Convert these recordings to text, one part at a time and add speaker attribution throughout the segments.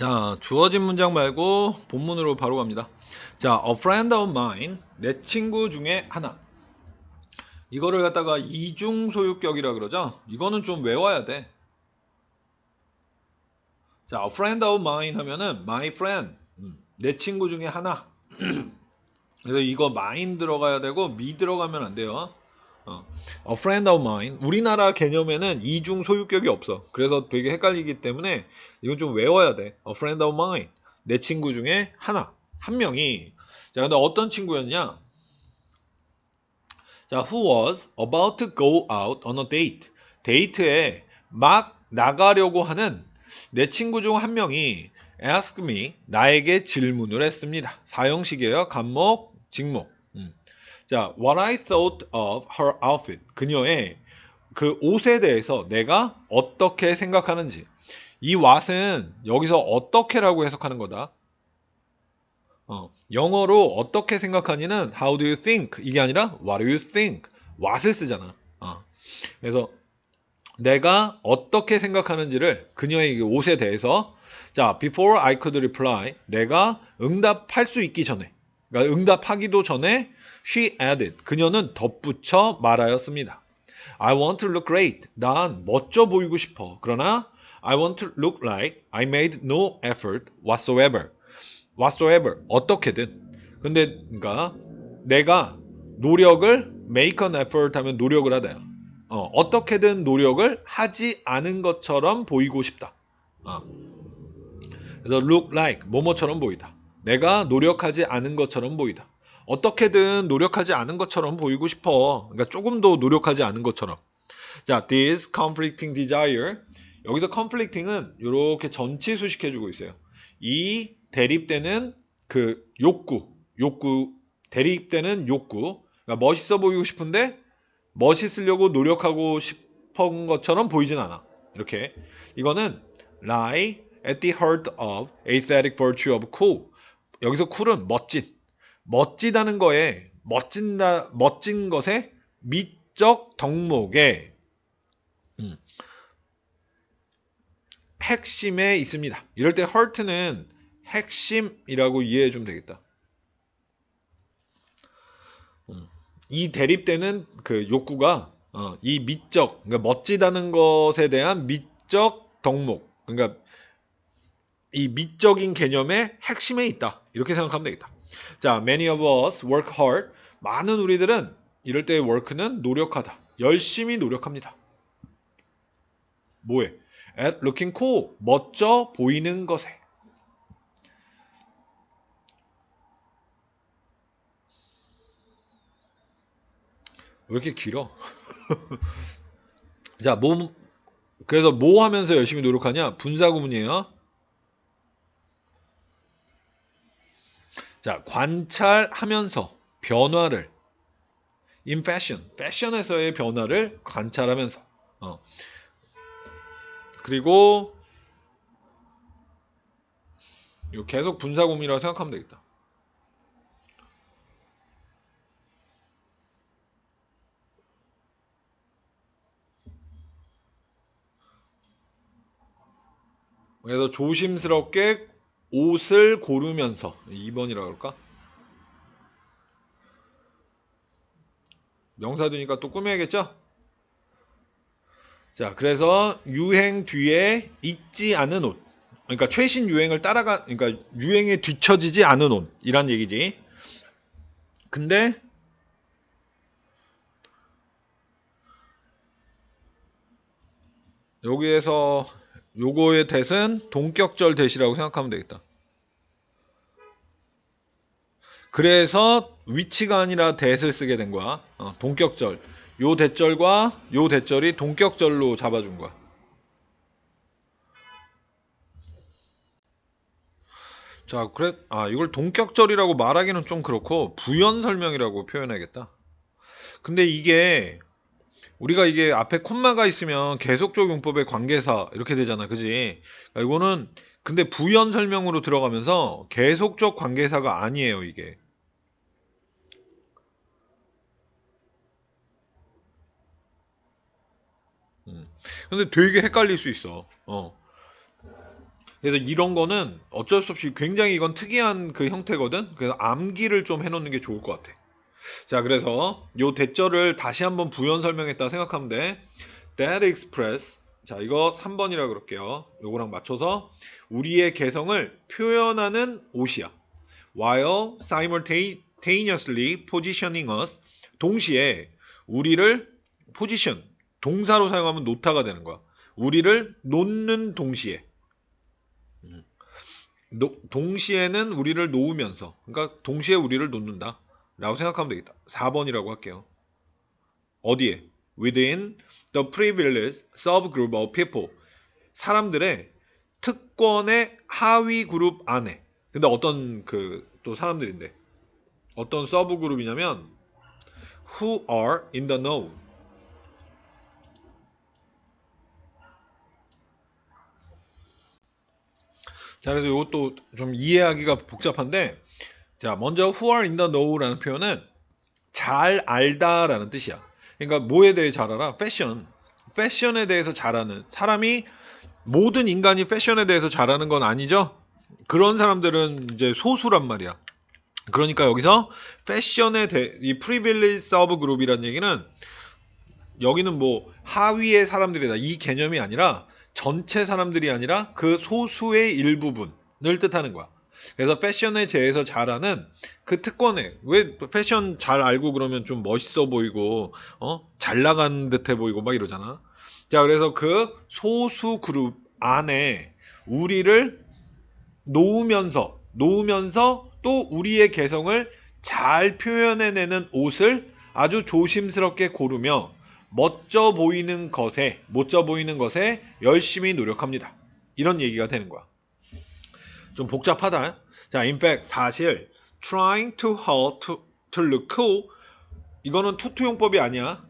Speaker 1: 자, 주어진 문장 말고 본문으로 바로 갑니다. 자, a friend of mine, 내 친구 중에 하나. 이거를 갖다가 이중 소유격이라 그러죠? 이거는 좀 외워야 돼. 자, a friend of mine 하면은 my friend, 음, 내 친구 중에 하나. 그래서 이거 mine 들어가야 되고 me 들어가면 안 돼요. 어, a friend of mine. 우리나라 개념에는 이중 소유격이 없어. 그래서 되게 헷갈리기 때문에 이건 좀 외워야 돼. A friend of mine. 내 친구 중에 하나. 한 명이. 자, 근데 어떤 친구였냐? 자, who was about to go out on a date. 데이트에 막 나가려고 하는 내 친구 중 한 명이 ask me, 나에게 질문을 했습니다. 사형식이에요. 간목, 직목. 음. 자, what I thought of her outfit. 그녀의 그 옷에 대해서 내가 어떻게 생각하는지. 이 what은 여기서 어떻게라고 해석하는 거다. 어, 영어로 어떻게 생각하니는 how do you think 이게 아니라 what do you think what을 쓰잖아. 어. 그래서 내가 어떻게 생각하는지를 그녀의 이 옷에 대해서 자 before I could reply 내가 응답할 수 있기 전에 그러니까 응답하기도 전에 she added 그녀는 덧붙여 말하였습니다. I want to look great. 난 멋져 보이고 싶어. 그러나 I want to look like I made no effort whatsoever. whatsoever 어떻게든 근데 그러니까 내가 노력을 make an effort 하면 노력을 하다 어, 어떻게든 노력을 하지 않은 것처럼 보이고 싶다 어. 그래서 look like 뭐뭐처럼 보이다 내가 노력하지 않은 것처럼 보이다 어떻게든 노력하지 않은 것처럼 보이고 싶어 그러니까 조금 더 노력하지 않은 것처럼 자 this conflicting desire 여기서 conflicting은 이렇게 전치 수식해주고 있어요 이 대립되는 그 욕구, 욕구, 대립되는 욕구. 그러니까 멋있어 보이고 싶은데 멋있으려고 노력하고 싶은 것처럼 보이진 않아. 이렇게. 이거는 lie at the heart of aesthetic virtue of cool. 여기서 cool은 멋진. 멋지다는 거에 멋진다 멋진 것의 미적 덕목에 음, 핵심에 있습니다. 이럴 때 heart는 핵심이라고 이해해 주면 되겠다. 음, 이 대립되는 그 욕구가 어, 이 미적, 그러니까 멋지다는 것에 대한 미적 덕목, 그러니까 이 미적인 개념의 핵심에 있다. 이렇게 생각하면 되겠다. 자, many of us work hard. 많은 우리들은 이럴 때 work는 노력하다. 열심히 노력합니다. 뭐해? At looking cool. 멋져 보이는 것에. 왜 이렇게 길어? 자, 뭐, 그래서 뭐 하면서 열심히 노력하냐? 분사 구문이에요. 자, 관찰하면서 변화를 in fashion, 패션에서의 변화를 관찰하면서 어. 그리고 이거 계속 분사구문이라고 생각하면 되겠다. 그래서 조심스럽게 옷을 고르면서 2번이라 그럴까? 명사두니까 또 꾸며야겠죠? 자, 그래서 유행 뒤에 있지 않은 옷. 그러니까 최신 유행을 따라가, 그러니까 유행에 뒤처지지 않은 옷이란 얘기지. 근데 여기에서 요거의 대은 동격절 대시라고 생각하면 되겠다. 그래서 위치가 아니라 대를 쓰게 된 거야. 어, 동격절. 요 대절과 요 대절이 동격절로 잡아준 거야. 자, 그래, 아, 이걸 동격절이라고 말하기는 좀 그렇고, 부연 설명이라고 표현해야겠다. 근데 이게 우리가 이게 앞에 콤마가 있으면 계속적 용법의 관계사 이렇게 되잖아. 그지? 그러니까 이거는 근데 부연 설명으로 들어가면서 계속적 관계사가 아니에요, 이게. 음. 근데 되게 헷갈릴 수 있어. 어. 그래서 이런 거는 어쩔 수 없이 굉장히 이건 특이한 그 형태거든. 그래서 암기를 좀 해놓는 게 좋을 것 같아. 자, 그래서 요 대절을 다시 한번 부연 설명했다 생각하면 돼. That express. 자, 이거 3번이라 그럴게요. 요거랑 맞춰서 우리의 개성을 표현하는 옷이야. While simultaneously positioning us. 동시에 우리를 position 동사로 사용하면 놓다가 되는 거야. 우리를 놓는 동시에 음. 노- 동시에는 우리를 놓으면서 그러니까 동시에 우리를 놓는다 라고 생각하면 되겠다. 4번이라고 할게요. 어디에? within the privileged subgroup of people. 사람들의 특권의 하위 그룹 안에. 근데 어떤 그 또 사람들인데. 어떤 서브 그룹이냐면 who are in the know. 자, 그래서 이것도 좀 이해하기가 복잡한데, 자, 먼저 who are in the know라는 표현은 잘 알다라는 뜻이야. 그러니까 뭐에 대해 잘 알아? 패션. 패션에 대해서 잘 아는 사람이 모든 인간이 패션에 대해서 잘 아는 건 아니죠. 그런 사람들은 이제 소수란 말이야. 그러니까 여기서 패션에 대해 이 프리빌리지 서브 그룹이라는 얘기는 여기는 뭐 하위의 사람들이다 이 개념이 아니라 전체 사람들이 아니라 그 소수의 일부분을 뜻하는 거야. 그래서 패션에 대해서 잘하는 그 특권에 왜 패션 잘 알고 그러면 좀 멋있어 보이고 어? 잘 나간 듯해 보이고 막 이러잖아. 자, 그래서 그 소수 그룹 안에 우리를 놓으면서 놓으면서 또 우리의 개성을 잘 표현해내는 옷을 아주 조심스럽게 고르며 멋져 보이는 것에 멋져 보이는 것에 열심히 노력합니다. 이런 얘기가 되는 거야. 좀 복잡하다. 자, in fact 사실 trying too hard to, to look cool 이거는 투투 용법이 아니야.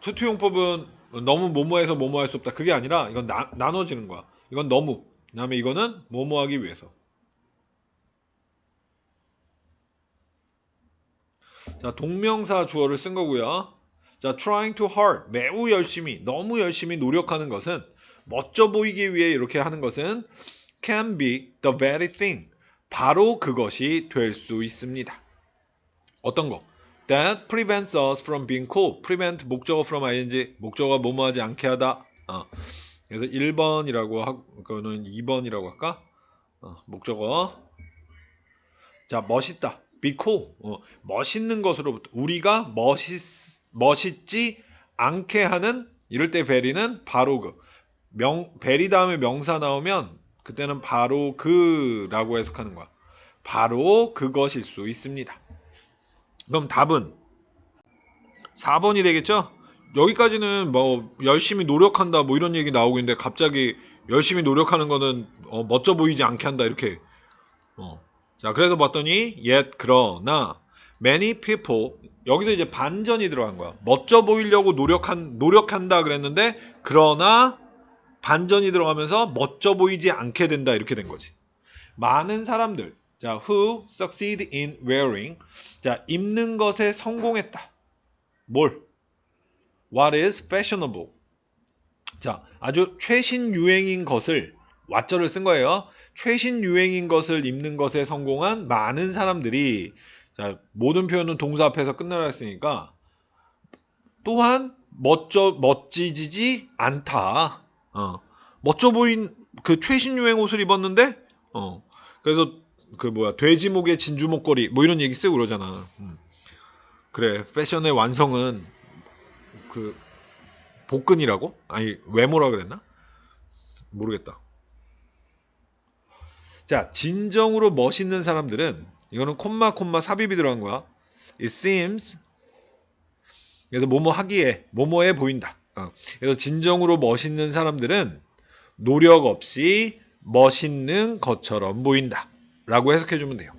Speaker 1: 투투 용법은 너무 뭐뭐해서 뭐뭐할 수 없다. 그게 아니라 이건 나, 나눠지는 거야. 이건 너무. 그다음에 이거는 뭐뭐하기 위해서. 자, 동명사 주어를 쓴 거고요. 자, trying too hard. 매우 열심히, 너무 열심히 노력하는 것은 멋져 보이기 위해 이렇게 하는 것은 can be the very thing. 바로 그것이 될 수 있습니다. 어떤 거? That prevents us from being cool. prevent 목적어 from ing. 목적어가 뭐뭐하지 않게 하다. 어. 그래서 1번이라고 하고는 2번이라고 할까? 어, 목적어. 자, 멋있다. be cool. 어, 멋있는 것으로부터 우리가 멋있 멋있지 않게 하는 이럴 때 베리는 바로 그 명, 베리 다음에 명사 나오면 그때는 바로 그라고 해석하는 거야. 바로 그것일 수 있습니다. 그럼 답은 4번이 되겠죠? 여기까지는 뭐 열심히 노력한다 뭐 이런 얘기 나오고 있는데 갑자기 열심히 노력하는 거는 어, 멋져 보이지 않게 한다 이렇게 어. 자 그래서 봤더니 yet 그러나 many people 여기서 이제 반전이 들어간 거야. 멋져 보이려고 노력한 노력한다 그랬는데 그러나 반전이 들어가면서 멋져 보이지 않게 된다 이렇게 된 거지. 많은 사람들 자 who succeed in wearing 자 입는 것에 성공했다. 뭘? What is fashionable? 자 아주 최신 유행인 것을 왓절을 쓴 거예요. 최신 유행인 것을 입는 것에 성공한 많은 사람들이 자 모든 표현은 동사 앞에서 끝나라 했으니까 또한 멋져 멋지지 않다. 어. 멋져 보인 그 최신 유행 옷을 입었는데 어. 그래서 그 뭐야 돼지 목에 진주 목걸이 뭐 이런 얘기 쓰고 그러잖아. 음. 그래 패션의 완성은 그 복근이라고? 아니 외모라 그랬나? 모르겠다. 자, 진정으로 멋있는 사람들은 이거는 콤마 콤마 삽입이 들어간 거야. It seems 그래서 뭐뭐 하기에 뭐뭐해 보인다. 어. 그래서 진정으로 멋있는 사람들은 노력 없이 멋있는 것처럼 보인다. 라고 해석해 주면 돼요.